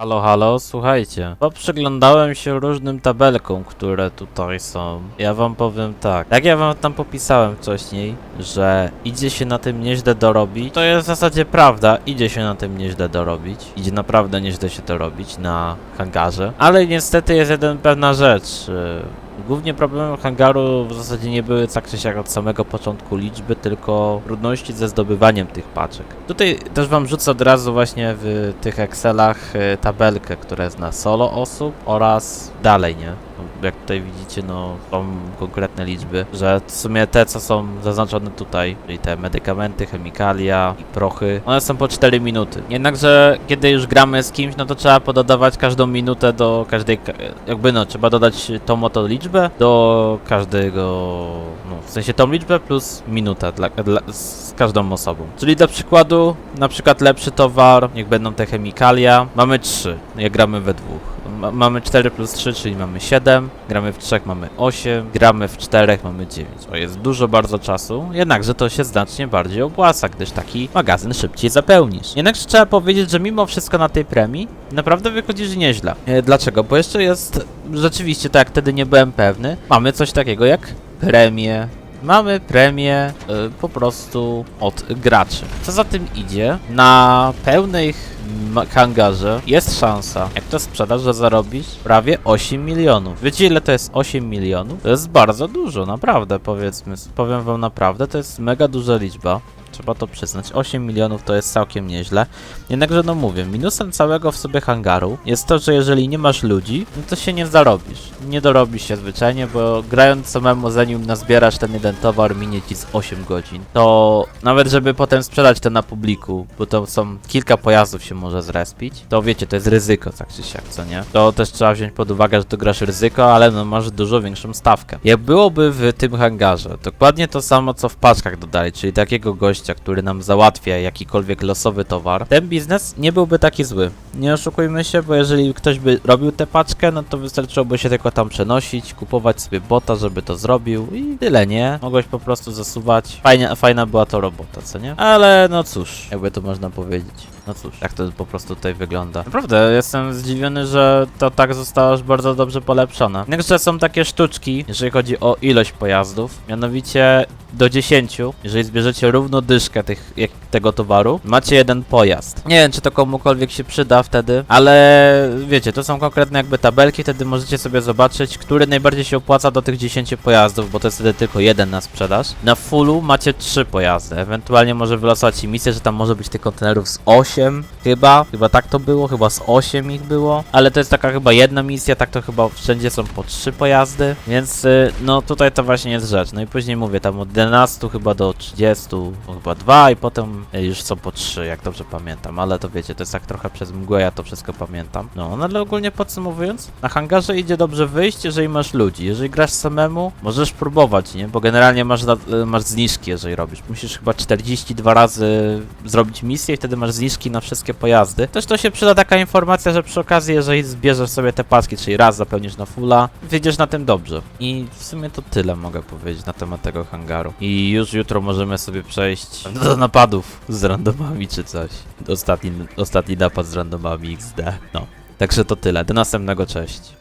Halo, halo, słuchajcie. Poprzyglądałem się różnym tabelkom, które tutaj są. Ja wam powiem tak. Jak ja wam tam popisałem wcześniej, że idzie się na tym nieźle dorobić, to jest w zasadzie prawda. Idzie się na tym nieźle dorobić. Idzie naprawdę nieźle się to robić na hangarze. Ale niestety jest jeden pewna rzecz. y, Głównie problemem hangaru w zasadzie nie były tak czy siak od samego początku liczby, tylko trudności ze zdobywaniem tych paczek. Tutaj też wam rzucę od razu właśnie w tych Excelach e, tabelkę, która jest na solo osób oraz dalej, nie? Jak tutaj widzicie, no są konkretne liczby, że w sumie te, co są zaznaczone tutaj, czyli te medykamenty, chemikalia i prochy, one są po 4 minuty. Jednakże, kiedy już gramy z kimś, no to trzeba pododawać każdą minutę do każdej, ka- jakby no, trzeba dodać tą oto liczbę do każdego, no, w sensie tą liczbę plus minuta dla, dla, z każdą osobą. Czyli dla przykładu, na przykład lepszy towar, niech będą te chemikalia, mamy 3, jak gramy we dwóch. Ma, mamy 4 plus 3, czyli mamy 7, gramy w 3 mamy 8, gramy w 4 mamy 9. To jest dużo bardzo czasu, jednakże to się znacznie bardziej opłaca, gdyż taki magazyn szybciej zapełnisz. Jednakże trzeba powiedzieć, że mimo wszystko na tej premii naprawdę wychodzisz nieźle. E, dlaczego? Bo jeszcze jest, rzeczywiście tak jak wtedy nie byłem pewny, mamy coś takiego jak premie Mamy premię y, po prostu od graczy. Co za tym idzie, na pełnej ma- hangarze jest szansa, jak to sprzedasz, że zarobisz prawie 8 milionów. Wiecie ile to jest 8 milionów? To jest bardzo dużo, naprawdę powiedzmy. Powiem wam naprawdę, to jest mega duża liczba. Trzeba to przyznać. 8 milionów to jest całkiem nieźle. Jednakże no mówię, minusem całego w sobie hangaru jest to, że jeżeli nie masz ludzi, no to się nie zarobisz. Nie dorobisz się zwyczajnie, bo grając samemu zanim nazbierasz ten jeden towar minie ci z 8 godzin. To nawet żeby potem sprzedać to na publiku, bo to są kilka pojazdów się może zrespić, to wiecie, to jest ryzyko tak czy siak, co nie? To też trzeba wziąć pod uwagę, że tu grasz ryzyko, ale no masz dużo większą stawkę. Jak byłoby w tym hangarze, dokładnie to samo co w paczkach dodali, czyli takiego gościa, który nam załatwia jakikolwiek losowy towar, ten biznes nie byłby taki zły. Nie oszukujmy się, bo jeżeli ktoś by robił tę paczkę, no to wystarczyłoby się tylko tam przenosić, kupować sobie bota, żeby to zrobił i tyle, nie? Mogłeś po prostu zasuwać. Fajna, fajna była to robota, co nie? Ale no cóż, jakby to można powiedzieć. No cóż, tak to po prostu tutaj wygląda. Naprawdę, jestem zdziwiony, że to tak zostało już bardzo dobrze polepszone. Jednakże są takie sztuczki, jeżeli chodzi o ilość pojazdów, mianowicie do 10, jeżeli zbierzecie równo dyszkę tych, jak, tego towaru, macie jeden pojazd. Nie wiem, czy to komukolwiek się przyda wtedy, ale wiecie, to są konkretne jakby tabelki, wtedy możecie sobie zobaczyć, który najbardziej się opłaca do tych 10 pojazdów, bo to jest wtedy tylko jeden na sprzedaż. Na fullu macie 3 pojazdy, ewentualnie może wylosować misję, że tam może być tych kontenerów z 8, chyba, chyba tak to było, chyba z 8 ich było, ale to jest taka chyba jedna misja, tak to chyba wszędzie są po 3 pojazdy, więc y, no tutaj to właśnie jest rzecz. No i później mówię, tam od 11 chyba do 30, no chyba 2 i potem y, już są po 3, jak dobrze pamiętam, ale to wiecie, to jest tak trochę przez mgłę, ja to wszystko pamiętam. No, no ale ogólnie podsumowując, na hangarze idzie dobrze wyjść, jeżeli masz ludzi. Jeżeli grasz samemu, możesz próbować, nie? Bo generalnie masz, y, masz zniżki, jeżeli robisz. Musisz chyba 42 razy zrobić misję i wtedy masz zniżki na wszystkie pojazdy. Też to się przyda taka informacja, że przy okazji, jeżeli zbierzesz sobie te paczki, czyli raz zapełnisz na fulla, wyjdziesz na tym dobrze. I w sumie to tyle mogę powiedzieć na temat tego hangaru. I już jutro możemy sobie przejść do napadów z randomami czy coś. Ostatni, ostatni napad z randomami XD. No. Także to tyle. Do następnego, cześć.